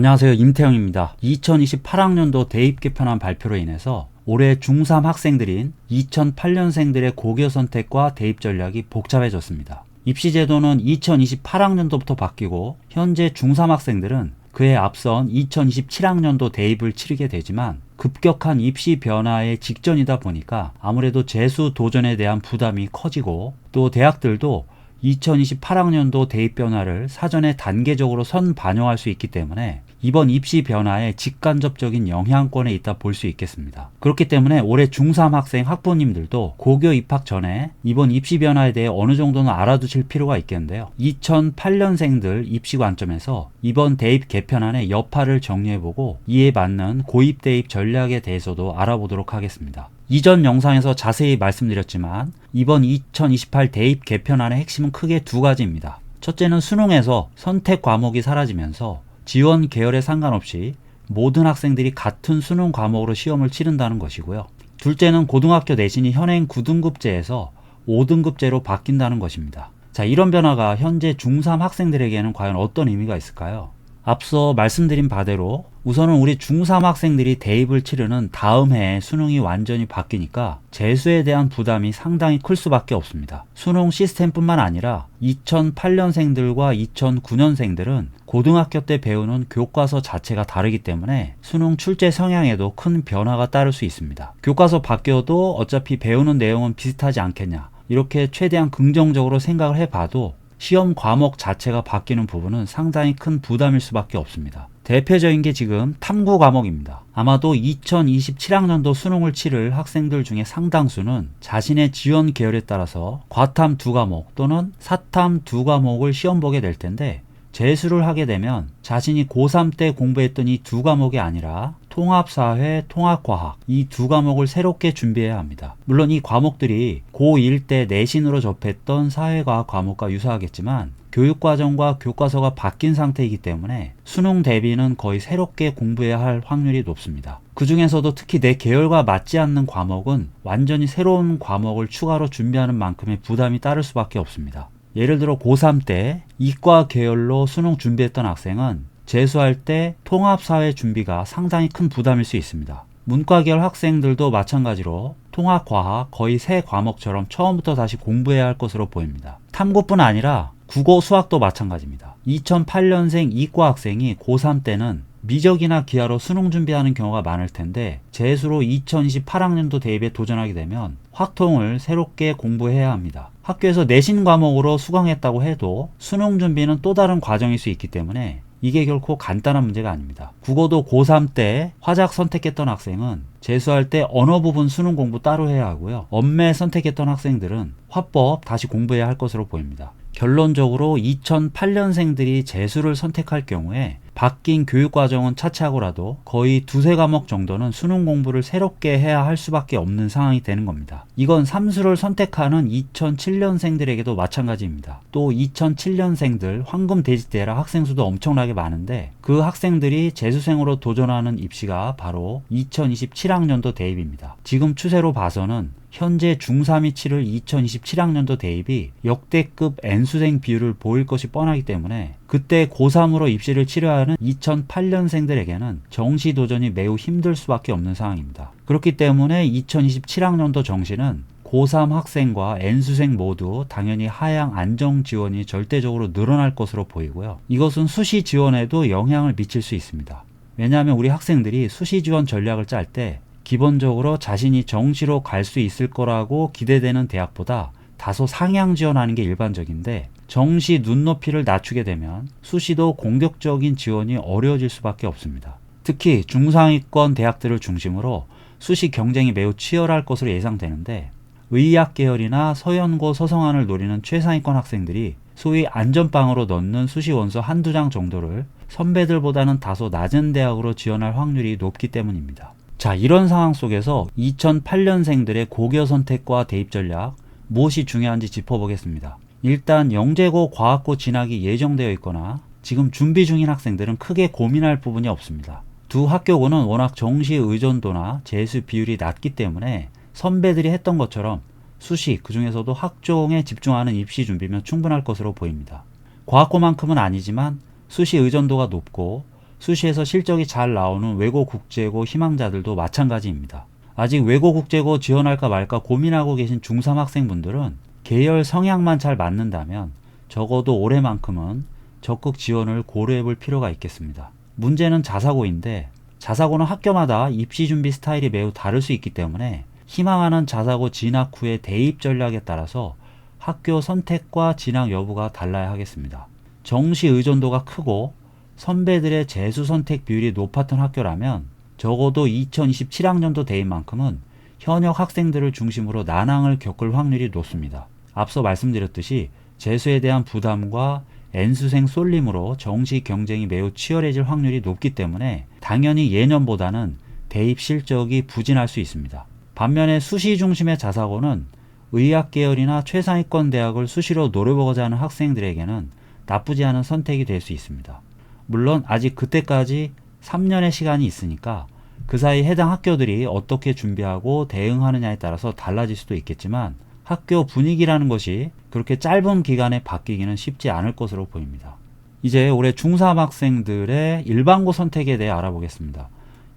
안녕하세요. 임태영입니다. 2028학년도 대입 개편안 발표로 인해서 올해 중3 학생들인 2008년생들의 고교 선택과 대입 전략이 복잡해졌습니다. 입시 제도는 2028학년도부터 바뀌고 현재 중3 학생들은 그에 앞선 2027학년도 대입을 치르게 되지만 급격한 입시 변화의 직전이다 보니까 아무래도 재수 도전에 대한 부담이 커지고 또 대학들도 2028학년도 대입 변화를 사전에 단계적으로 선 반영할 수 있기 때문에 이번 입시 변화에 직간접적인 영향권에 있다 볼 수 있겠습니다. 그렇기 때문에 올해 중3 학생 학부모님들도 고교 입학 전에 이번 입시 변화에 대해 어느 정도는 알아두실 필요가 있겠는데요. 2008년생들 입시 관점에서 이번 대입 개편안의 여파를 정리해보고 이에 맞는 고입 대입 전략에 대해서도 알아보도록 하겠습니다. 이전 영상에서 자세히 말씀드렸지만 이번 2028 대입 개편안의 핵심은 크게 두 가지입니다. 첫째는 수능에서 선택 과목이 사라지면서 지원 계열에 상관없이 모든 학생들이 같은 수능 과목으로 시험을 치른다는 것이고요. 둘째는 고등학교 내신이 현행 9등급제에서 5등급제로 바뀐다는 것입니다. 자, 이런 변화가 현재 중3 학생들에게는 과연 어떤 의미가 있을까요? 앞서 말씀드린 바대로 우선은 우리 중3 학생들이 대입을 치르는 다음 해에 수능이 완전히 바뀌니까 재수에 대한 부담이 상당히 클 수밖에 없습니다. 수능 시스템뿐만 아니라 2008년생들과 2009년생들은 고등학교 때 배우는 교과서 자체가 다르기 때문에 수능 출제 성향에도 큰 변화가 따를 수 있습니다. 교과서 바뀌어도 어차피 배우는 내용은 비슷하지 않겠냐. 이렇게 최대한 긍정적으로 생각을 해봐도 시험 과목 자체가 바뀌는 부분은 상당히 큰 부담일 수밖에 없습니다. 대표적인 게 지금 탐구 과목입니다. 아마도 2027학년도 수능을 치를 학생들 중에 상당수는 자신의 지원 계열에 따라서 과탐 두 과목 또는 사탐 두 과목을 시험 보게 될 텐데 재수를 하게 되면 자신이 고3 때 공부했던 이 두 과목이 아니라 통합사회, 통합과학 이 두 과목을 새롭게 준비해야 합니다. 물론 이 과목들이 고1 때 내신으로 접했던 사회과학 과목과 유사하겠지만 교육과정과 교과서가 바뀐 상태이기 때문에 수능 대비는 거의 새롭게 공부해야 할 확률이 높습니다. 그 중에서도 특히 내 계열과 맞지 않는 과목은 완전히 새로운 과목을 추가로 준비하는 만큼의 부담이 따를 수밖에 없습니다. 예를 들어 고3 때 이과 계열로 수능 준비했던 학생은 재수할 때 통합사회 준비가 상당히 큰 부담일 수 있습니다. 문과 계열 학생들도 마찬가지로 통합과학 거의 새 과목처럼 처음부터 다시 공부해야 할 것으로 보입니다. 탐구뿐 아니라 국어 수학도 마찬가지입니다. 2008년생 이과 학생이 고3 때는 미적이나 기하로 수능 준비하는 경우가 많을 텐데 재수로 2028학년도 대입에 도전하게 되면 확통을 새롭게 공부해야 합니다. 학교에서 내신 과목으로 수강했다고 해도 수능 준비는 또 다른 과정일 수 있기 때문에 이게 결코 간단한 문제가 아닙니다. 국어도 고3 때 화작 선택했던 학생은 재수할 때 언어 부분 수능 공부 따로 해야 하고요. 엄매 선택했던 학생들은 화법 다시 공부해야 할 것으로 보입니다. 결론적으로 2008년생들이 재수를 선택할 경우에 바뀐 교육과정은 차치하고라도 거의 두세 과목 정도는 수능 공부를 새롭게 해야 할 수밖에 없는 상황이 되는 겁니다. 이건 삼수를 선택하는 2007년생들에게도 마찬가지입니다. 또 2007년생들 황금 대지대라 학생 수도 엄청나게 많은데 그 학생들이 재수생으로 도전하는 입시가 바로 2027학년도 대입입니다. 지금 추세로 봐서는 현재 중3이 치를 2027학년도 대입이 역대급 N수생 비율을 보일 것이 뻔하기 때문에 그때 고3으로 입시를 치러야 하는 2008년생들에게는 정시 도전이 매우 힘들 수밖에 없는 상황입니다. 그렇기 때문에 2027학년도 정시는 고3 학생과 N수생 모두 당연히 하향 안정 지원이 절대적으로 늘어날 것으로 보이고요. 이것은 수시 지원에도 영향을 미칠 수 있습니다. 왜냐하면 우리 학생들이 수시 지원 전략을 짤 때 기본적으로 자신이 정시로 갈 수 있을 거라고 기대되는 대학보다 다소 상향 지원하는 게 일반적인데 정시 눈높이를 낮추게 되면 수시도 공격적인 지원이 어려워질 수밖에 없습니다. 특히 중상위권 대학들을 중심으로 수시 경쟁이 매우 치열할 것으로 예상되는데 의학 계열이나 서연고 서성안을 노리는 최상위권 학생들이 소위 안전빵으로 넣는 수시 원서 한두 장 정도를 선배들보다는 다소 낮은 대학으로 지원할 확률이 높기 때문입니다. 자, 이런 상황 속에서 2008년생들의 고교 선택과 대입 전략 무엇이 중요한지 짚어보겠습니다. 일단 영재고 과학고 진학이 예정되어 있거나 지금 준비 중인 학생들은 크게 고민할 부분이 없습니다. 두 학교고는 워낙 정시 의존도나 재수 비율이 낮기 때문에 선배들이 했던 것처럼 수시, 그 중에서도 학종에 집중하는 입시 준비면 충분할 것으로 보입니다. 과학고만큼은 아니지만 수시 의존도가 높고 수시에서 실적이 잘 나오는 외고 국제고 희망자들도 마찬가지입니다. 아직 외고 국제고 지원할까 말까 고민하고 계신 중3 학생분들은 계열 성향만 잘 맞는다면 적어도 올해만큼은 적극 지원을 고려해 볼 필요가 있겠습니다. 문제는 자사고인데 자사고는 학교마다 입시 준비 스타일이 매우 다를 수 있기 때문에 희망하는 자사고 진학 후의 대입 전략에 따라서 학교 선택과 진학 여부가 달라야 하겠습니다. 정시 의존도가 크고 선배들의 재수 선택 비율이 높았던 학교라면 적어도 2027학년도 대입만큼은 현역 학생들을 중심으로 난항을 겪을 확률이 높습니다. 앞서 말씀드렸듯이 재수에 대한 부담과 N수생 쏠림으로 정시 경쟁이 매우 치열해질 확률이 높기 때문에 당연히 예년보다는 대입 실적이 부진할 수 있습니다. 반면에 수시 중심의 자사고는 의학 계열이나 최상위권 대학을 수시로 노려보고자 하는 학생들에게는 나쁘지 않은 선택이 될 수 있습니다. 물론 아직 그때까지 3년의 시간이 있으니까 그 사이 해당 학교들이 어떻게 준비하고 대응하느냐에 따라서 달라질 수도 있겠지만 학교 분위기라는 것이 그렇게 짧은 기간에 바뀌기는 쉽지 않을 것으로 보입니다. 이제 올해 중3 학생들의 일반고 선택에 대해 알아보겠습니다.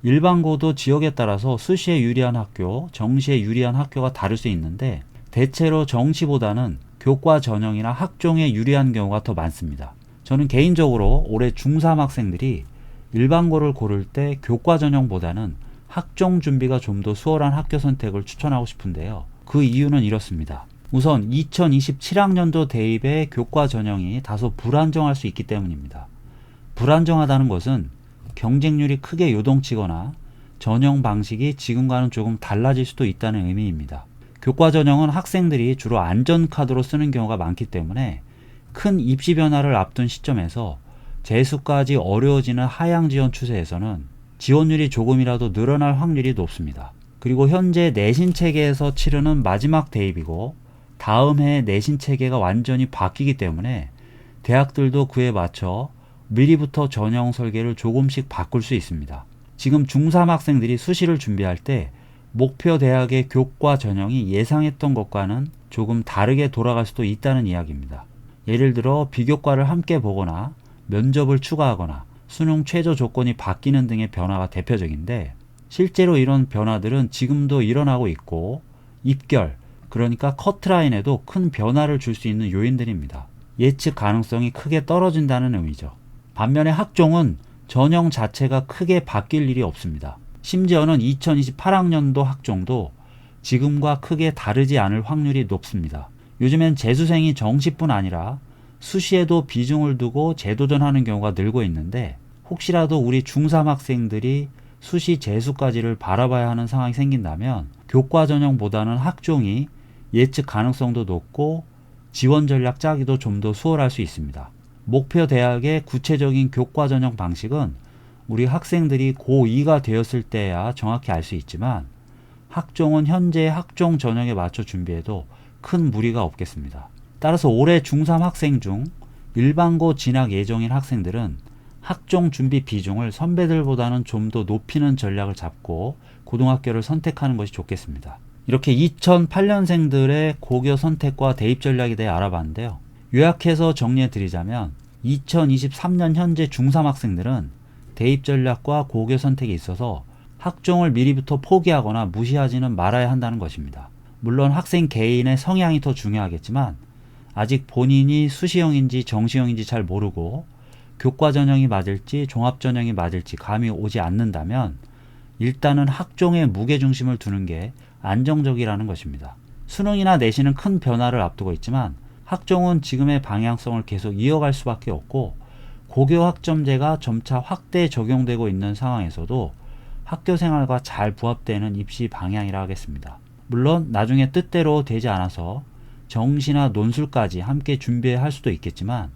일반고도 지역에 따라서 수시에 유리한 학교, 정시에 유리한 학교가 다를 수 있는데 대체로 정시보다는 교과 전형이나 학종에 유리한 경우가 더 많습니다. 저는 개인적으로 올해 중3 학생들이 일반고를 고를 때 교과 전형보다는 학종 준비가 좀 더 수월한 학교 선택을 추천하고 싶은데요. 그 이유는 이렇습니다. 우선 2027학년도 대입의 교과 전형이 다소 불안정할 수 있기 때문입니다. 불안정하다는 것은 경쟁률이 크게 요동치거나 전형 방식이 지금과는 조금 달라질 수도 있다는 의미입니다. 교과 전형은 학생들이 주로 안전카드로 쓰는 경우가 많기 때문에 큰 입시 변화를 앞둔 시점에서 재수까지 어려워지는 하향 지원 추세에서는 지원율이 조금이라도 늘어날 확률이 높습니다. 그리고 현재 내신 체계에서 치르는 마지막 대입이고 다음 해 내신 체계가 완전히 바뀌기 때문에 대학들도 그에 맞춰 미리부터 전형 설계를 조금씩 바꿀 수 있습니다. 지금 중3 학생들이 수시를 준비할 때 목표 대학의 교과 전형이 예상했던 것과는 조금 다르게 돌아갈 수도 있다는 이야기입니다. 예를 들어 비교과를 함께 보거나 면접을 추가하거나 수능 최저 조건이 바뀌는 등의 변화가 대표적인데 실제로 이런 변화들은 지금도 일어나고 있고 입결, 그러니까 커트라인에도 큰 변화를 줄 수 있는 요인들입니다. 예측 가능성이 크게 떨어진다는 의미죠. 반면에 학종은 전형 자체가 크게 바뀔 일이 없습니다. 심지어는 2028학년도 학종도 지금과 크게 다르지 않을 확률이 높습니다. 요즘엔 재수생이 정시뿐 아니라 수시에도 비중을 두고 재도전하는 경우가 늘고 있는데 혹시라도 우리 중3 학생들이 수시 재수까지를 바라봐야 하는 상황이 생긴다면 교과 전형보다는 학종이 예측 가능성도 높고 지원 전략 짜기도 좀 더 수월할 수 있습니다. 목표 대학의 구체적인 교과 전형 방식은 우리 학생들이 고2가 되었을 때야 정확히 알 수 있지만 학종은 현재 학종 전형에 맞춰 준비해도 큰 무리가 없겠습니다. 따라서 올해 중3 학생 중 일반고 진학 예정인 학생들은 학종 준비 비중을 선배들보다는 좀 더 높이는 전략을 잡고 고등학교를 선택하는 것이 좋겠습니다. 이렇게 2008년생들의 고교 선택과 대입 전략에 대해 알아봤는데요. 요약해서 정리해 드리자면 2023년 현재 중3 학생들은 대입 전략과 고교 선택에 있어서 학종을 미리부터 포기하거나 무시하지는 말아야 한다는 것입니다. 물론 학생 개인의 성향이 더 중요하겠지만 아직 본인이 수시형인지 정시형인지 잘 모르고 교과 전형이 맞을지 종합 전형이 맞을지 감이 오지 않는다면 일단은 학종에 무게 중심을 두는 게 안정적이라는 것입니다. 수능이나 내신은 큰 변화를 앞두고 있지만 학종은 지금의 방향성을 계속 이어갈 수밖에 없고 고교 학점제가 점차 확대 적용되고 있는 상황에서도 학교 생활과 잘 부합되는 입시 방향이라 하겠습니다. 물론 나중에 뜻대로 되지 않아서 정시나 논술까지 함께 준비해야 할 수도 있겠지만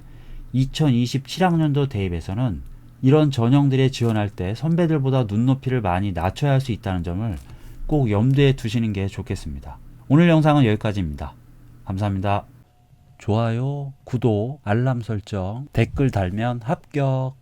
2027학년도 대입에서는 이런 전형들에 지원할 때 선배들보다 눈높이를 많이 낮춰야 할 수 있다는 점을 꼭 염두에 두시는 게 좋겠습니다. 오늘 영상은 여기까지입니다. 감사합니다. 좋아요, 구독, 알람 설정, 댓글 달면 합격.